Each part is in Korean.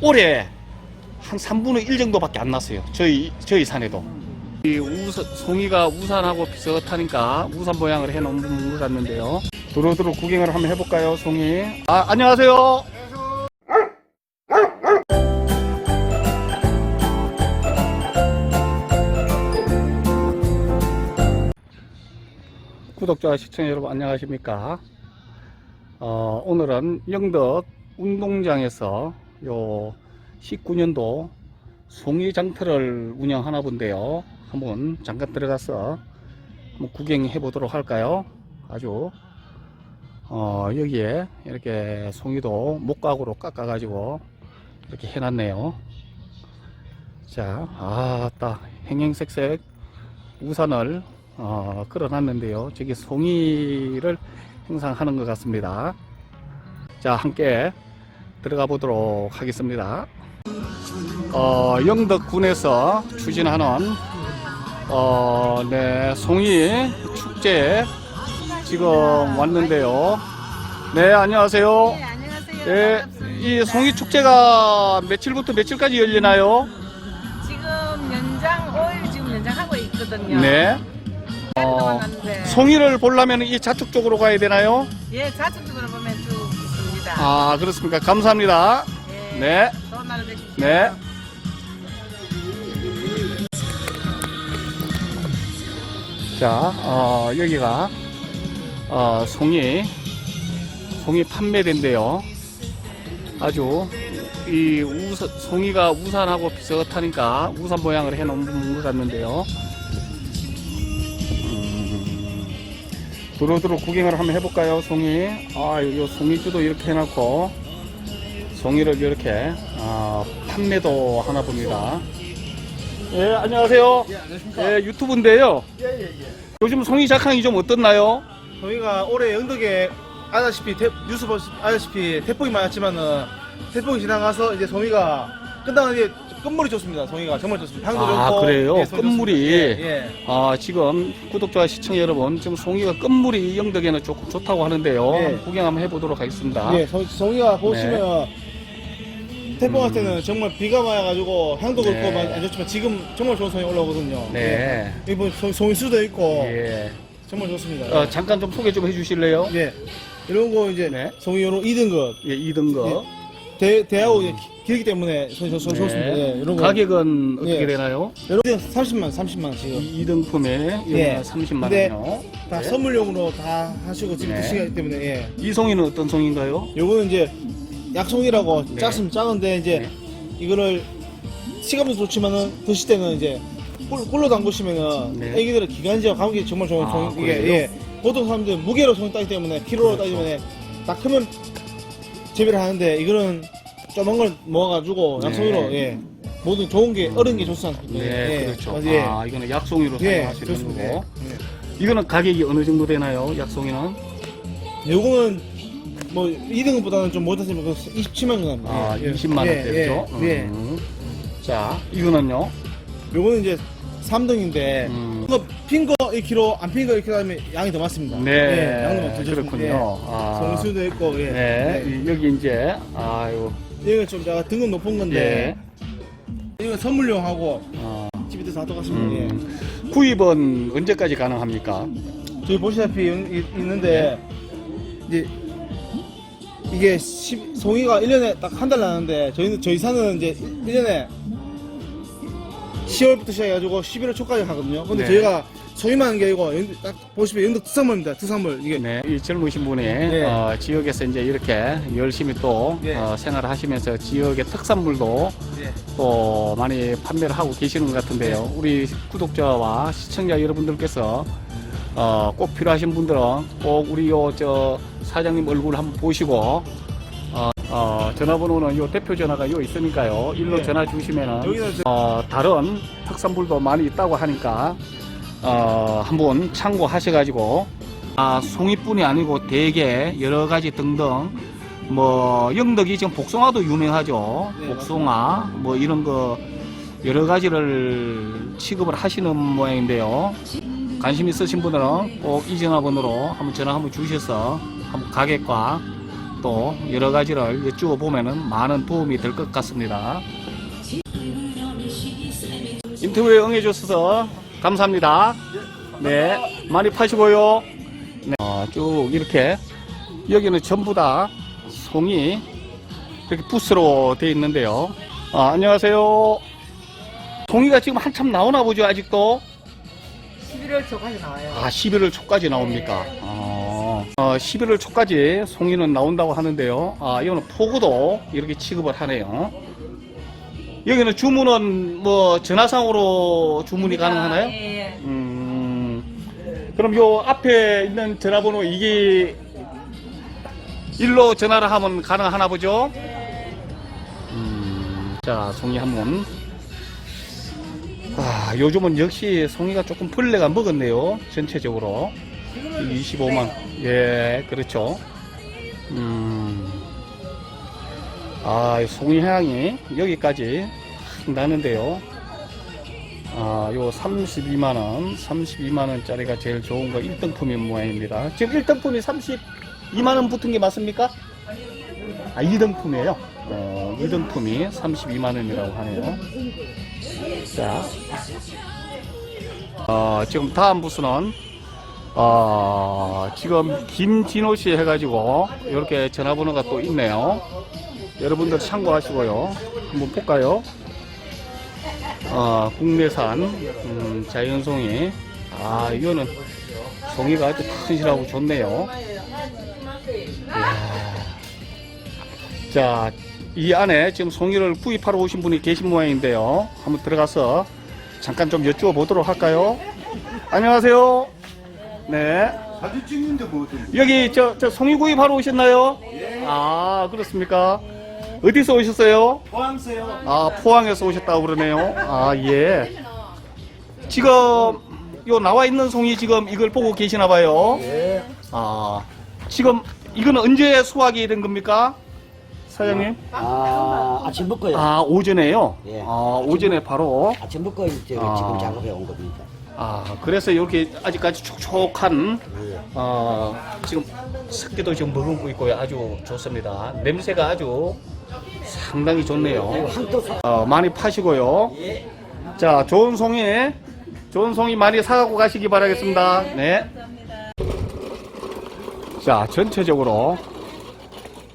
올해 한 3분의 1 정도밖에 안 났어요. 저희 저희 산에도. 이 우산, 송이가 우산하고 비슷하니까 우산 모양을 해놓은 것 같는데요. 도로도로 구경을 한번 해볼까요, 송이? 아, 안녕하세요. 구독자 시청자 여러분 안녕하십니까? 어, 오늘은 영덕 운동장에서 요 19년도 송이 장터를 운영하나 본데요. 한번 잠깐 들어가서 한번 구경해 보도록 할까요? 아주 어, 여기에 이렇게 송이도 목각으로 깎아 가지고 이렇게 해놨네요. 자, 아따 행행색색 우산을 어, 끌어놨는데요. 저기 송이를 행상하는 것 같습니다. 자, 함께 들어가 보도록 하겠습니다. 어, 영덕군에서 추진하는 어, 네, 송이 축제 지금 왔는데요. 네, 안녕하세요. 네, 안녕하세요. 네, 반갑습니다. 이 송이 축제가 며칠부터 며칠까지 열리나요? 지금 연장 5일 지금 연장하고 있거든요. 네. 어, 송이를 보려면 이 좌측 쪽으로 가야 되나요? 예, 좌측 쪽으로 보면 쭉 있습니다. 아, 그렇습니까? 감사합니다. 예. 네. 좋은 하루 되십시오. 네. 자, 어, 여기가, 어, 송이, 송이 판매대인데요. 아주, 이 우산, 송이가 우산하고 비슷하니까 우산 모양을 해 놓은 것 같는데요. 도로도로 구경을 한번 해볼까요, 송이? 아, 요 송이주도 이렇게 해놓고, 송이를 이렇게 아, 판매도 하나 봅니다. 예, 안녕하세요. 예, 안녕하십니까. 예, 유튜브인데요. 예, 예, 예. 요즘 송이 작황이 좀 어떻나요? 저희가 올해 영덕에 아다시피 태, 뉴스 보시 아다시피 태풍이 많았지만은 태풍이 지나가서 이제 송이가 끝나는 이제 끝물이 좋습니다. 송이가 정말 좋습니다. 향도 아, 좋고. 그래요? 예, 끝물이. 좋습니다. 예, 예. 아, 지금 구독자 시청자 여러분, 지금 송이가 끝물이 영덕에는 조금 좋다고 하는데요. 예. 한번 구경 한번 해보도록 하겠습니다. 예, 송, 송이가 보시면 태풍 할 음. 때는 정말 비가 많아가지고 향도 네. 그렇고 많이 안 좋지만 지금 정말 좋은 송이 올라오거든요. 네. 예. 이번 송- 송이 수도 있고 예. 정말 좋습니다. 어, 잠깐 좀 소개 좀 해주실래요? 예. 이런 거 이제 네. 송이 요런 2등급 예, 2등급. 대, 대하고 이제 길기 때문에 송이 좋- 좋- 좋습니다. 예, 거. 가격은 어떻게 예. 되나요? 여러분 30만 30만 지금 2등품에 예. 30만 근데 원이요. 다 네. 선물용으로 다 하시고 지금 네. 드시기 때문에 예. 이 송이는 어떤 송인가요? 요거는 이제 약송이라고 네. 작으면 작은데 이제 네. 이거를 시감도 좋지만은 드실 때는 이제 꿀, 꿀로 담그시면은 네. 애기들의 기관지와 감기 정말 좋은 아, 종 이게 그래요? 예. 보통 사람들 무게로 손이 따기 때문에 키로로 그렇죠. 따기 때문에 딱 크면 재배를 하는데 이거는 조만 걸 모아가지고 네. 약송이로 예. 모든 좋은 게 어른 게 좋지 않습니까? 네, 예. 그렇죠. 맞아요. 예. 아, 이거는 약송이로 예, 사용하시는 좋습니다. 거고. 예. 이거는 가격이 어느 정도 되나요? 약송이는? 요거는 뭐 2등급보다는 좀 못하지만 그 27만 원 합니다. 아, 예, 20만 원 예, 되죠. 예, 예. 음. 자, 이거는요. 요거는 이제 3등인데 음. 이거 핀거 1kg, 안 핀거 1kg 하면 양이 더 많습니다. 네, 예, 양도 많죠. 그렇군요. 아. 성수도 있고, 예. 네, 이- 여기 이제 아유, 이거 좀 제가 등급 높은 건데 예. 이거 선물용하고 어, 집에 다 똑같습니다. 음. 구입은 언제까지 가능합니까? 예. 저희 보시다시피 이- 있는데 이제 이게 10, 송이가 1년에 딱 한 달 나는데 저희는 저희 산은 이제 1년에 10월부터 시작해가지고 11월 초까지 하거든요. 근데 네. 저희가 소위만 하는 게 아니고 영- 딱 보시면 영덕 특산물입니다. 특산물 이게 네, 이 젊으신 분이 네. 어, 지역에서 이제 이렇게 열심히 또 네. 어, 생활하시면서 지역의 특산물도 예. 또 많이 판매를 하고 계시는 것 같은데요. 우리 구독자와 시청자 여러분들께서 어, 꼭 필요하신 분들은 꼭 우리 요 저 사장님 얼굴 한번 보시고 어, 어, 전화번호는 요 대표 전화가 요 있으니까요. 일로 네. 전화 주시면은 여기는 저- 어, 다른 특산물도 많이 있다고 하니까 어, 한번 참고하셔가지고 아, 송이뿐이 아니고 대게 여러 가지 등등 뭐 영덕이 지금 복숭아도 유명하죠. 네, 복숭아 뭐 이런 거 여러 가지를 취급을 하시는 모양인데요. 관심 있으신 분들은 꼭 이 전화번호로 한번 전화 한번 주셔서 한번 가격과 또 여러 가지를 여쭈어 보면은 많은 도움이 될 것 같습니다. 인터뷰에 응해주셔서 감사합니다. 네, 많이 파시고요. 네, 어, 쭉 이렇게 여기는 전부 다 송이 이렇게 부스로 되어 있는데요. 아, 안녕하세요. 송이가 지금 한참 나오나 보죠, 아직도? 11월 초까지 나와요. 아, 11월 초까지 나옵니까? 어, 어, 11월 초까지 송이는 나온다고 하는데요. 아, 이거는 포구도 이렇게 취급을 하네요. 여기는 주문은 뭐 전화상으로 주문이 가능하나요? 예, 예. 음, 그럼 요 앞에 있는 전화번호 이게 일로 전화를 하면 가능하나 보죠? 음, 자, 송이 한 번. 아, 요즘은 역시 송이가 조금 벌레가 먹었네요. 전체적으로. 25만. 예, 그렇죠. 음. 아, 이 송이 향이 여기까지 나는데요. 아, 요 32만원, 32만원짜리가 제일 좋은 거 1등품인 모양입니다. 지금 1등품이 32만원 붙은 게 맞습니까? 아, 2등품이에요. 어, 2등품이 32만원이라고 하네요. 자, 어, 지금 다음 부스는, 어, 지금 김진호 씨 해가지고, 이렇게 전화번호가 또 있네요. 여러분들 참고하시고요. 한번 볼까요? 어, 국내산, 음, 자연송이. 아, 이거는 송이가 아주 튼실하고 좋네요. 이야. 자, 이 안에 지금 송이를 구입하러 오신 분이 계신 모양인데요. 한번 들어가서 잠깐 좀 여쭈어 보도록 할까요? 안녕하세요. 네. 사진 찍는데 뭐 어떤 여기 저, 저 송이 구입하러 오셨나요? 아, 그렇습니까? 어디서 오셨어요? 포항서요? 아, 포항에서 오셨다고 그러네요. 아, 예. 지금 요 나와 있는 송이 지금 이걸 보고 계시나 봐요. 예. 아, 지금 이거는 언제 수확이 된 겁니까? 사장님? 아, 아침 먹고요. 아, 오전에요? 예. 아, 오전에 바로. 아침 먹고 이제 아. 지금 작업해 온 겁니다. 아, 그래서 이렇게 아직까지 촉촉한, 예. 어, 지금 습기도 지금 머금고 있고요. 아주 좋습니다. 냄새가 아주 상당히 좋네요. 어, 많이 파시고요. 자, 좋은 송이, 좋은 송이 많이 사갖고 가시기 바라겠습니다. 네. 자, 전체적으로,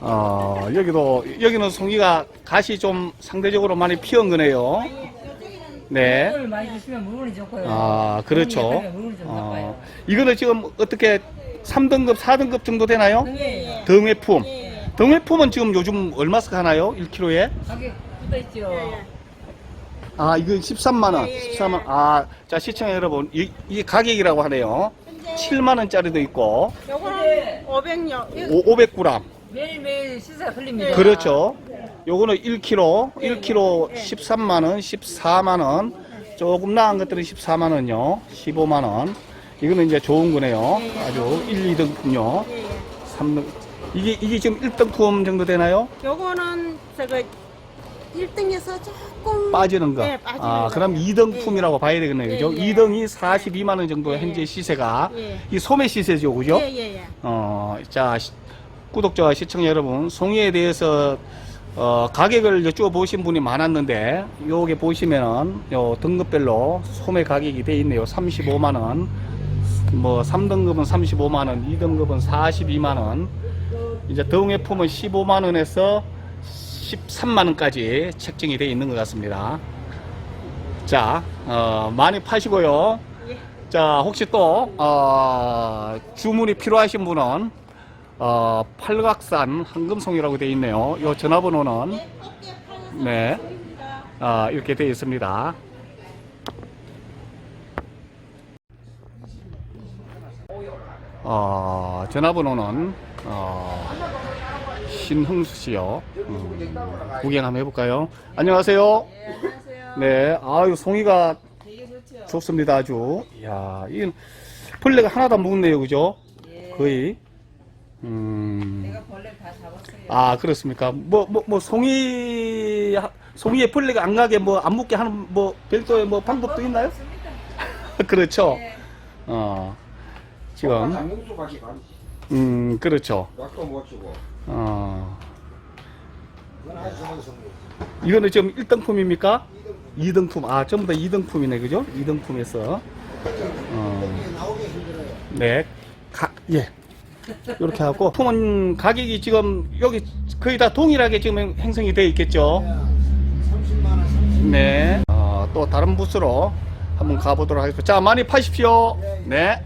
어, 여기도, 여기는 송이가 갓이 좀 상대적으로 많이 피은 거네요. 네. 물을 많이 주시면 물건이 좋고요. 아, 그렇죠. 물이 좀 나빠요. 어, 이거는 지금 어떻게 3등급, 4등급 정도 되나요? 예, 예. 등회품. 예. 등회품은 지금 요즘 얼마씩 하나요? 1kg에? 가격 붙어 있죠. 아, 이거 13만원. 13만 아, 자, 시청자 여러분. 이, 이 가격이라고 하네요. 7만원짜리도 있고, 요거는 500여 500g. 매일매일 시세가 틀립니다. 그렇죠. 요거는 1kg, 1kg 13만 원, 14만 원. 조금 나은 것들은 14만 원요. 15만 원. 이거는 이제 좋은 거네요. 아주 1, 2등품요. 3등. 이게, 이게 지금 1등품 정도 되나요? 요거는 저거 1등에서 조금 빠지는 거. 네, 빠지는 아, 거. 그럼 2등품이라고 봐야 되겠네요. 그죠? 예, 예. 2등이 42만 원 정도 예, 현재 시세가. 예. 이 소매 시세죠. 그죠? 예 예 예. 어, 자, 시- 구독자와 시청자 여러분, 송이에 대해서 어, 가격을 여쭈어 보신 분이 많았는데, 요게 보시면은, 요 등급별로 소매 가격이 돼 있네요. 35만원, 뭐, 3등급은 35만원, 2등급은 42만원, 이제 등회품은 15만원에서 13만원까지 책정이 돼 있는 것 같습니다. 자, 어, 많이 파시고요. 자, 혹시 또, 어, 주문이 필요하신 분은, 어, 팔각산 황금송이라고 되어 있네요. 요 전화번호는, 네, 아, 이렇게 되어 있습니다. 어, 전화번호는, 어, 신흥수 씨요. 음, 구경 한번 해볼까요? 안녕하세요. 네, 아유, 송이가 좋습니다, 아주. 이야, 이건 벌레가 하나도 안 묵네요, 그죠? 거의. 음. 벌레 다 잡았어요. 아, 그렇습니까? 뭐, 뭐, 뭐, 송이, 송이에 벌레가 안 가게 뭐, 안 묵게 하는 뭐, 별도의 뭐, 방법도 있나요? 그렇죠. 어, 지금, 음, 그렇죠. 약도 못 주고. 어. 이거는 지금 1등품입니까? 2등품. 아, 전부 다 2등품이네, 그죠? 2등품에서. 어. 네. 가, 예. 이렇게 하고. 품은 가격이 지금 여기 거의 다 동일하게 지금 형성이 되어 있겠죠? 네. 어, 또 다른 부스로 한번 가보도록 하겠습니다. 자, 많이 파십시오. 네.